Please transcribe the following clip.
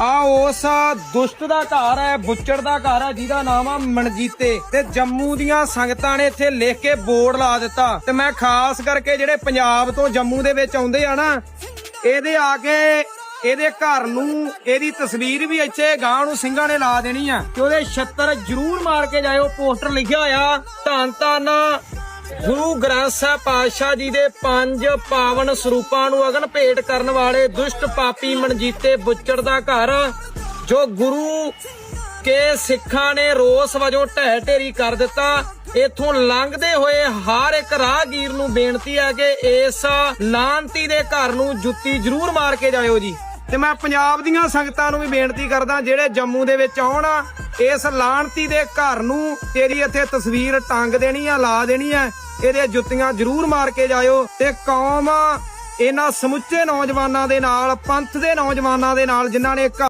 ਆ ਉਸ ਦੁਸ਼ਟ ਦਾ ਘਰ ਹੈ, ਬੁੱਚੜ ਦਾ ਘਰ ਹੈ, ਜਿਹਦਾ ਨਾਮ ਆ ਮਨਜੀਤੇ। ਤੇ ਜੰਮੂ ਦੀਆਂ ਸੰਗਤਾਂ ਨੇ ਇੱਥੇ ਲਿਖ ਕੇ ਬੋਰਡ ਲਾ ਦਿੱਤਾ। ਤੇ ਮੈਂ ਖਾਸ ਕਰਕੇ ਜਿਹੜੇ ਪੰਜਾਬ ਤੋਂ ਜੰਮੂ ਦੇ ਵਿੱਚ ਆਉਂਦੇ ਆ ਨਾ, ਇਹਦੇ ਆ ਕੇ ਇਹਦੇ ਘਰ ਨੂੰ, ਇਹਦੀ ਤਸਵੀਰ ਵੀ ਇੱਥੇ ਗਾਂ ਨੂੰ ਸਿੰਘਾਂ ਨੇ ਲਾ ਦੇਣੀ ਆ। ਤੇ ਉਹਦੇ ਛੱਤਰ ਜ਼ਰੂਰ ਮਾਰ ਕੇ ਜਾਇਓ, ਪੋਸਟਰ ਲਿਖਿਆ ਹੋਇਆ ਧੰਨ ਧੰਨ ਗੁਰੂ ਗ੍ਰੰਥ ਸਾਹਿਬ ਪਾਤਸ਼ਾਹ ਜੀ ਦੇ ਪੰਜ ਪਾਵਨ ਸਰੂਪਾਂ ਨੂੰ ਅਗਨ ਭੇਟ ਕਰਨ ਵਾਲੇ ਦੁਸ਼ਟ ਪਾਪੀ ਮਨਜੀਤੇ ਬੁੱਚੜ ਦਾ ਘਰ, ਜੋ ਗੁਰੂ ਕੇ ਸਿੱਖਾਂ ਨੇ ਰੋਸ ਵਜੋਂ ਢਹਿ ਢੇਰੀ ਕਰ ਦਿੱਤਾ, ਇਥੋਂ ਲੰਘਦੇ ਹੋਏ ਹਰ ਇੱਕ ਰਾਹਗੀਰ ਨੂੰ ਬੇਨਤੀ ਹੈ ਕਿ ਇਸ ਲਾਂਤੀ ਦੇ ਘਰ ਨੂੰ ਜੁੱਤੀ ਜ਼ਰੂਰ ਮਾਰ ਕੇ ਜਾਇਓ ਜੀ। ਤੇ ਮੈਂ ਪੰਜਾਬ ਦੀਆਂ ਸੰਗਤਾਂ ਨੂੰ ਵੀ ਬੇਨਤੀ ਕਰਦਾ, ਜਿਹੜੇ ਜੰਮੂ ਦੇ ਵਿੱਚ ਆਉਣ ਇਸ ਲਾਂਤੀ ਦੇ ਘਰ ਨੂੰ ਤੇਰੀ ਇੱਥੇ ਤਸਵੀਰ ਟੰਗ ਦੇਣੀ ਆ, ਲਾ ਦੇਣੀ ਆ। ਇਹਦੇ ਜੁੱਤੀਆਂ ਜ਼ਰੂਰ ਮਾਰ ਕੇ ਜਾਇਓ ਤੇ ਕੌਮ ਇਹਨਾਂ ਸਮੁੱਚੇ ਨੌਜਵਾਨਾਂ ਦੇ ਨਾਲ, ਪੰਥ ਦੇ ਨੌਜਵਾਨਾਂ ਦੇ ਨਾਲ, ਜਿਨ੍ਹਾਂ ਨੇ